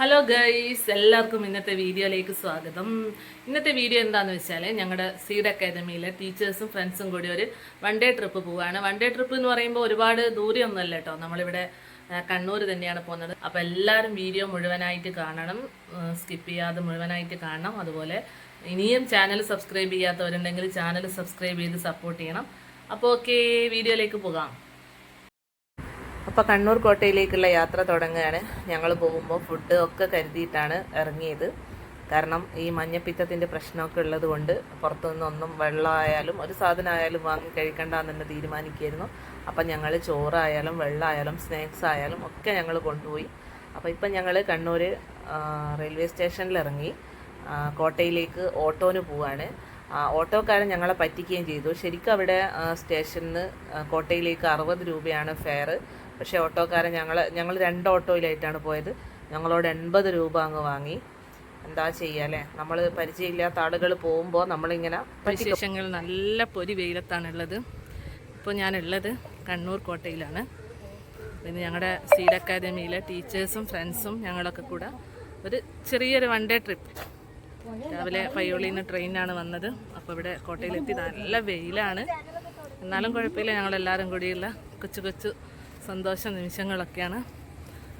Hello guys എല്ലാവർക്കും ഇന്നത്തെ വീഡിയോയിലേക്ക് സ്വാഗതം. ഇന്നത്തെ വീഡിയോ എന്താണെന്ന് വെച്ചാൽ ഞങ്ങളുടെ സീഡ് അക്കാദമിയിലെ ടീച്ചേഴ്സും ഫ്രണ്ട്സും കൂടി ഒരു വൺ ഡേ ട്രിപ്പ് പോവുകയാണ് വൺ ഡേ ട്രിപ്പ് എന്ന് പറയുമ്പോൾ ഒരുപാട് ദൂരെയൊന്നുമല്ല കേട്ടോ. നമ്മളിവിടെ കണ്ണൂർ തന്നെയാണ് പോകുന്നത്. അപ്പോൾ എല്ലാവരും വീഡിയോ മുഴുവനായിട്ട് കാണണം. സ്കിപ്പ് ചെയ്യാതെ മുഴുവനായിട്ട് കാണണം. അതുപോലെ ഇനിയും ചാനൽ സബ്സ്ക്രൈബ് ചെയ്യാത്തവരുണ്ടെങ്കിൽ ചാനൽ സബ്സ്ക്രൈബ് ചെയ്ത് സപ്പോർട്ട് ചെയ്യണം. അപ്പോൾ ഓക്കെ വീഡിയോയിലേക്ക് പോകാം. അപ്പോൾ കണ്ണൂർ കോട്ടയിലേക്കുള്ള യാത്ര തുടങ്ങുകയാണ്. ഞങ്ങൾ പോകുമ്പോൾ ഫുഡ് ഒക്കെ കരുതിയിട്ടാണ് ഇറങ്ങിയത്. കാരണം ഈ മഞ്ഞപ്പിത്തത്തിന്റെ പ്രശ്നമൊക്കെ ഉള്ളത് കൊണ്ട് പുറത്തുനിന്നൊന്നും വെള്ളമായാലും ഒരു സാധനമായാലും വാങ്ങി കഴിക്കണ്ടെന്ന് തന്നെ തീരുമാനിക്കുകയായിരുന്നു. അപ്പം ഞങ്ങൾ ചോറായാലും വെള്ളമായാലും സ്നാക്സ് ആയാലും ഒക്കെ ഞങ്ങൾ കൊണ്ടുപോയി. അപ്പോൾ ഇപ്പം ഞങ്ങൾ കണ്ണൂർ റെയിൽവേ സ്റ്റേഷനിൽ ഇറങ്ങി കോട്ടയിലേക്ക് ഓട്ടോന് പോവാണ്. ഓട്ടോക്കാരൻ ഞങ്ങളെ പറ്റിക്കുകയും ചെയ്തു. ശരിക്കും അവിടെ സ്റ്റേഷനിൽ നിന്ന് കോട്ടയിലേക്ക് അറുപത് രൂപയാണ് ഫെയർ പക്ഷേ ഓട്ടോക്കാരൻ ഞങ്ങൾ ഞങ്ങൾ രണ്ട് ഓട്ടോയിലായിട്ടാണ് പോയത്. ഞങ്ങളോട് എൺപത് രൂപ അങ്ങ് വാങ്ങി. എന്താ ചെയ്യുക അല്ലേ? നമ്മൾ പരിചയമില്ലാത്ത ആളുകൾ പോകുമ്പോൾ നമ്മളിങ്ങനെ വിശേഷങ്ങൾ നല്ല പൊരി വെയിലത്താണുള്ളത്. ഇപ്പോൾ ഞാനുള്ളത് കണ്ണൂർ കോട്ടയിലാണ്. പിന്നെ ഞങ്ങളുടെ സീഡ് അക്കാദമിയിലെ ടീച്ചേഴ്സും ഫ്രണ്ട്സും ഞങ്ങളൊക്കെ കൂടെ ഒരു ചെറിയൊരു വൺ ഡേ ട്രിപ്പ്. രാവിലെ പയ്യോളിയിൽ നിന്ന് ട്രെയിനാണ് വന്നത്. അപ്പോൾ ഇവിടെ കോട്ടയിലെത്തി. നല്ല വെയിലാണ്. എന്നാലും കുഴപ്പമില്ല. ഞങ്ങളെല്ലാവരും കൂടിയുള്ള കൊച്ചു കൊച്ചു സന്തോഷ നിമിഷങ്ങളൊക്കെയാണ്.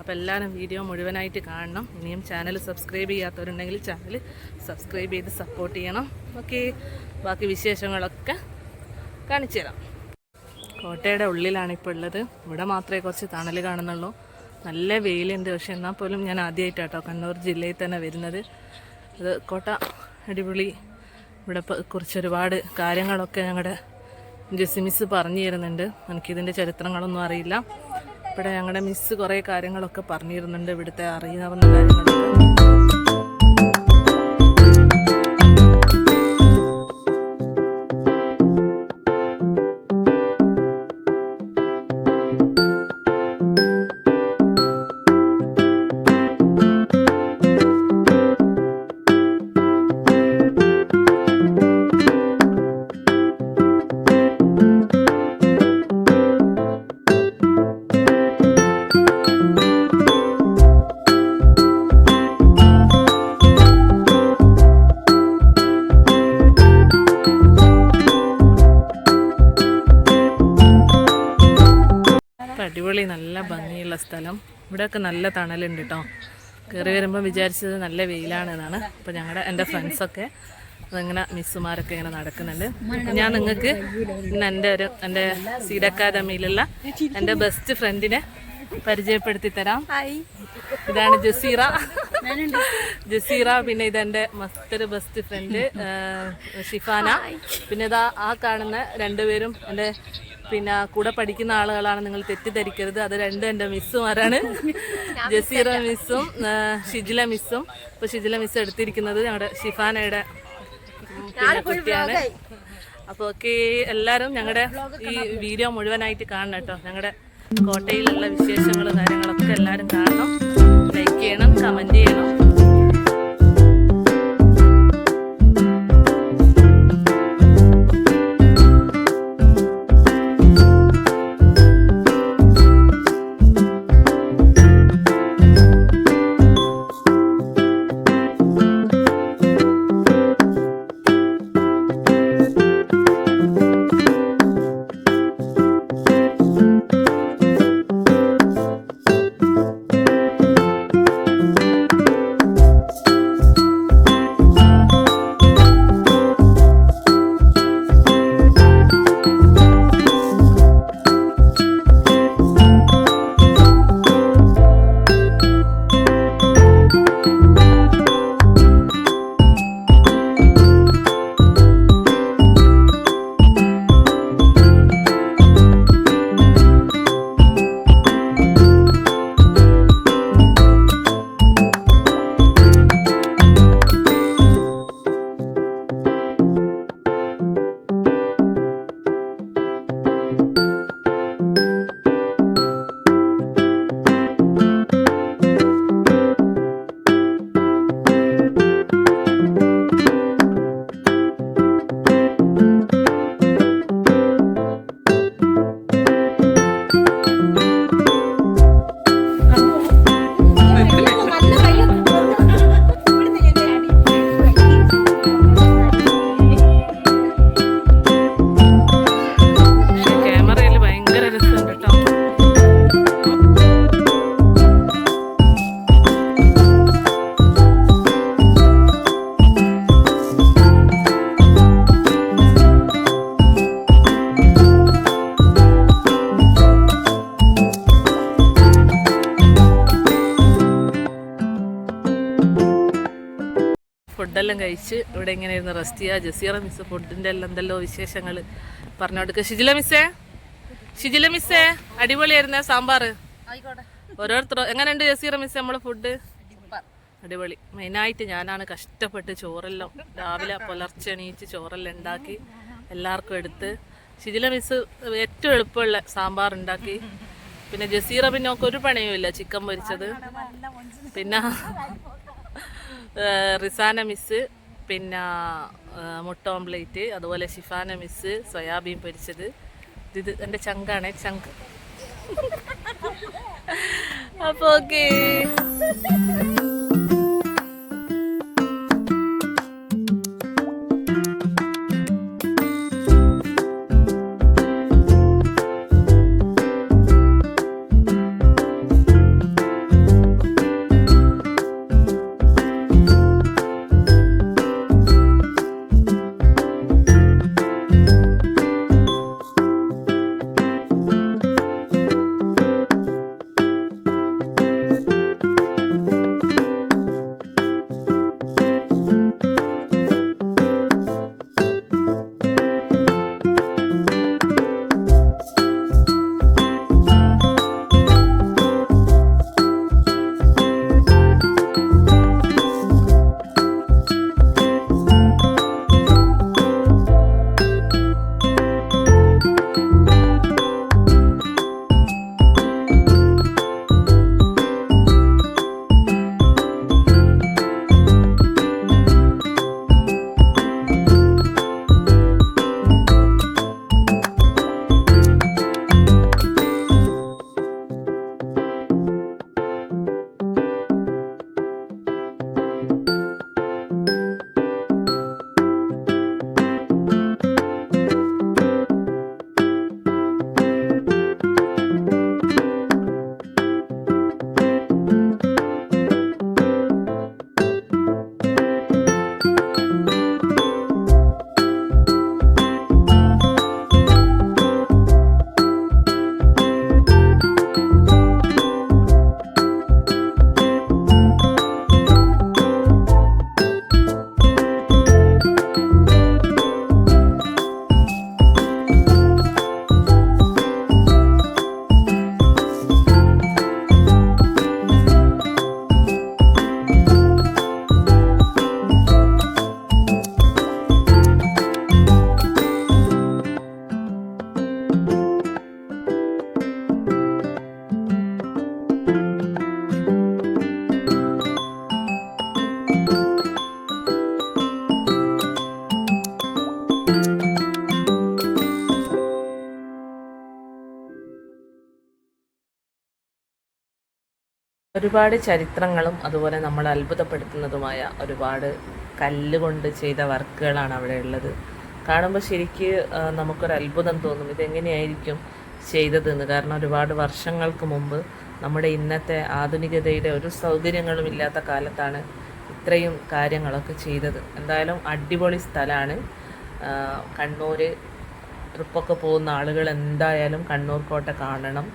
അപ്പോൾ എല്ലാവരും വീഡിയോ മുഴുവനായിട്ട് കാണണം. ഇനിയും ചാനൽ സബ്സ്ക്രൈബ് ചെയ്യാത്തവരുണ്ടെങ്കിൽ ചാനൽ സബ്സ്ക്രൈബ് ചെയ്ത് സപ്പോർട്ട് ചെയ്യണം. ഓക്കെ. ബാക്കി വിശേഷങ്ങളൊക്കെ കാണിച്ചു തരാം. കോട്ടയുടെ ഉള്ളിലാണ് ഇപ്പോൾ ഉള്ളത്. ഇവിടെ മാത്രമേ കുറച്ച് തണൽ കാണുന്നുള്ളൂ. നല്ല വെയിലുണ്ട്. പക്ഷെ എന്നാൽ പോലും ഞാൻ ആദ്യമായിട്ടാട്ടോ കണ്ണൂർ ജില്ലയിൽ തന്നെ വരുന്നത്. അത് കോട്ട അടിപൊളി. ഇവിടെ കുറച്ച് ഒരുപാട് കാര്യങ്ങളൊക്കെ ഞങ്ങളുടെ ജെസ്സി മിസ് പറഞ്ഞു തരുന്നുണ്ട്. എനിക്കിതിന്റെ ചരിത്രങ്ങളൊന്നും അറിയില്ല. ഇവിടെ ഞങ്ങളുടെ മിസ് കുറേ കാര്യങ്ങളൊക്കെ പറഞ്ഞു തരുന്നുണ്ട് ഇവിടുത്തെ അറിയാവുന്ന കാര്യങ്ങളൊക്കെ. അടിപൊളി നല്ല ഭംഗിയുള്ള സ്ഥലം. ഇവിടെയൊക്കെ നല്ല തണലുണ്ട് കേട്ടോ കയറി വരുമ്പോൾ വിചാരിച്ചത് നല്ല വെയിലാണ് എന്നാണ് അപ്പോൾ ഞങ്ങളുടെ എന്റെ ഫ്രണ്ട്സൊക്കെ അതിങ്ങനെ മിസ്സുമാരൊക്കെ ഇങ്ങനെ നടക്കുന്നുണ്ട്. ഞാൻ നിങ്ങൾക്ക് ഇന്ന് എന്റെ ഒരു എന്റെ സീഡ് അക്കാദമിയിലുള്ള എന്റെ ബെസ്റ്റ് ഫ്രണ്ടിനെ പരിചയപ്പെടുത്തി തരാം. ഇതാണ് ജസീറ. ജസീറ പിന്നെ ഇതെന്റെ മസ്റ്റർ ബെസ്റ്റ് ഫ്രണ്ട് ഷിഫാന. പിന്നെ ഇതാ ആ കാണുന്ന രണ്ടുപേരും എന്റെ പിന്നെ കൂടെ പഠിക്കുന്ന ആളുകളാണ് നിങ്ങൾ തെറ്റിദ്ധരിക്കരുത്. അത് രണ്ടും എന്റെ മിസ്സുമാരാണ് ജസീറ മിസ്സും ഷിജില മിസ്സും ഇപ്പൊ ഷിജില മിസ് എടുത്തിരിക്കുന്നത് ഞങ്ങളുടെ ഷിഫാനയുടെ കുട്ടിയാണ്. അപ്പോൾ ഓക്കെ എല്ലാവരും ഞങ്ങളുടെ ഈ വീഡിയോ മുഴുവനായിട്ട് കാണണം കേട്ടോ. ഞങ്ങളുടെ കോട്ടയിലുള്ള വിശേഷങ്ങളും ഫുഡെല്ലാം കഴിച്ച് ഇവിടെ ഇങ്ങനെ ഇരുന്ന് റെസ്റ്റ് ചെയ്യുക ജസീറ മിസ് ഫുഡിന്റെ എല്ലാം എന്തെല്ലോ വിശേഷങ്ങൾ പറഞ്ഞു കൊടുക്കുക ഷിജില മിസ്സേ ഷിജില മിസ്സേ അടിപൊളിയായിരുന്നേ സാമ്പാർ ഓരോരുത്തർ എങ്ങനെയുണ്ട് ജസീറ മിസ് നമ്മളെ ഫുഡ് അടിപൊളി. മെയിനായിട്ട് ഞാനാണ് കഷ്ടപ്പെട്ട് ചോറെല്ലാം രാവിലെ പുലർച്ചെ എണീച്ച് ചോറെല്ലാം ഉണ്ടാക്കി എല്ലാവർക്കും എടുത്ത് ഷിജില മിസ് ഏറ്റവും എളുപ്പമുള്ള സാമ്പാർ ഉണ്ടാക്കി. പിന്നെ ജസീറ പിന്നെ ഒക്കെ ഒരു പണിയുമില്ല ചിക്കൻ പൊരിച്ചത്. പിന്നെ റിസാന മിസ് പിന്നെ മുട്ട ഓംപ്ലേറ്റ് അതുപോലെ ഷിഫാന മിസ് സോയാബീൻ പൊരിച്ചത്. ഇത് എന്റെ ചങ്കാണ് ചങ്ക്. അപ്പോൾ ഓക്കേ ഒരുപാട് ചരിത്രങ്ങളും അതുപോലെ നമ്മൾ അത്ഭുതപ്പെടുത്തുന്നതുമായ ഒരുപാട് കല്ലുകൊണ്ട് ചെയ്ത വർക്കുകളാണ് അവിടെ ഉള്ളത്. കാണുമ്പോൾ ശരിക്ക് നമുക്കൊരു അത്ഭുതം തോന്നും. ഇതെങ്ങനെയായിരിക്കും ചെയ്തതെന്ന്. കാരണം ഒരുപാട് വർഷങ്ങൾക്ക് മുമ്പ് നമ്മുടെ ഇന്നത്തെ ആധുനികതയുടെ ഒരു സൗകര്യങ്ങളും ഇല്ലാത്ത കാലത്താണ് ഇത്രയും കാര്യങ്ങളൊക്കെ ചെയ്തത്. എന്തായാലും അടിപൊളി സ്ഥലമാണ്. കണ്ണൂർ ട്രിപ്പൊക്കെ പോകുന്ന ആളുകൾ എന്തായാലും കണ്ണൂർ കോട്ട കാണണം.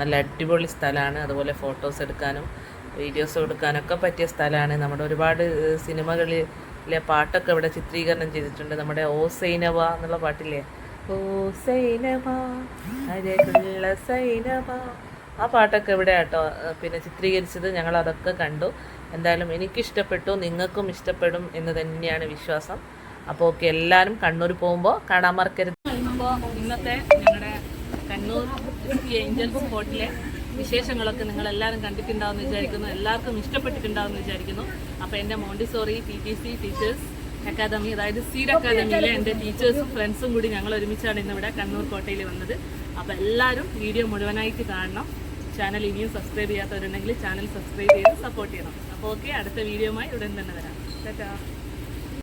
നല്ല അടിപൊളി സ്ഥലമാണ് അതുപോലെ ഫോട്ടോസ് എടുക്കാനും വീഡിയോസ് എടുക്കാനൊക്കെ പറ്റിയ സ്ഥലമാണ് നമ്മുടെ ഒരുപാട് സിനിമകളിലെ പാട്ടൊക്കെ ഇവിടെ ചിത്രീകരണം ചെയ്തിട്ടുണ്ട്. നമ്മുടെ ഓ സൈനവ എന്നുള്ള പാട്ടില്ലേ? ഓ സൈനവ അരകുള്ള സൈനവ. ആ പാട്ടൊക്കെ ഇവിടെ കേട്ടോ പിന്നെ ചിത്രീകരിച്ചത് ഞങ്ങൾ അതൊക്കെ കണ്ടു. എന്തായാലും എനിക്കിഷ്ടപ്പെട്ടു നിങ്ങൾക്കും ഇഷ്ടപ്പെടും എന്ന് തന്നെയാണ് വിശ്വാസം. അപ്പോൾ ഓക്കെ എല്ലാവരും കണ്ണൂർ പോകുമ്പോൾ കാണാൻ മറക്കരുത്. ഇന്നത്തെ കണ്ണൂർ ഏഞ്ചൽസ് സ്പോട്ടിലെ വിശേഷങ്ങളൊക്കെ നിങ്ങൾ എല്ലാവരും കണ്ടിട്ടുണ്ടാവുമെന്ന് വിചാരിക്കുന്നു. എല്ലാവർക്കും ഇഷ്ടപ്പെട്ടിട്ടുണ്ടാവുമെന്ന് വിചാരിക്കുന്നു. അപ്പോൾ എന്റെ Montessori P T C teachers academy അതായത് സീഡ് അക്കാദമിയിലെ എന്റെ ടീച്ചേഴ്സും ഫ്രണ്ട്സും കൂടി ഞങ്ങൾ ഒരുമിച്ചാണ് ഇന്നിവിടെ കണ്ണൂർ കോട്ടയിൽ വന്നത്. അപ്പോൾ എല്ലാവരും വീഡിയോ മുഴുവനായിട്ട് കാണണം. ചാനൽ ഇനിയും സബ്സ്ക്രൈബ് ചെയ്യാത്തവരുണ്ടെങ്കിൽ ചാനൽ സബ്സ്ക്രൈബ് ചെയ്ത് സപ്പോർട്ട് ചെയ്യണം. അപ്പോൾ ഓക്കെ അടുത്ത വീഡിയോയുമായി ഉടൻ തന്നെ വരാം. ടാറ്റാ.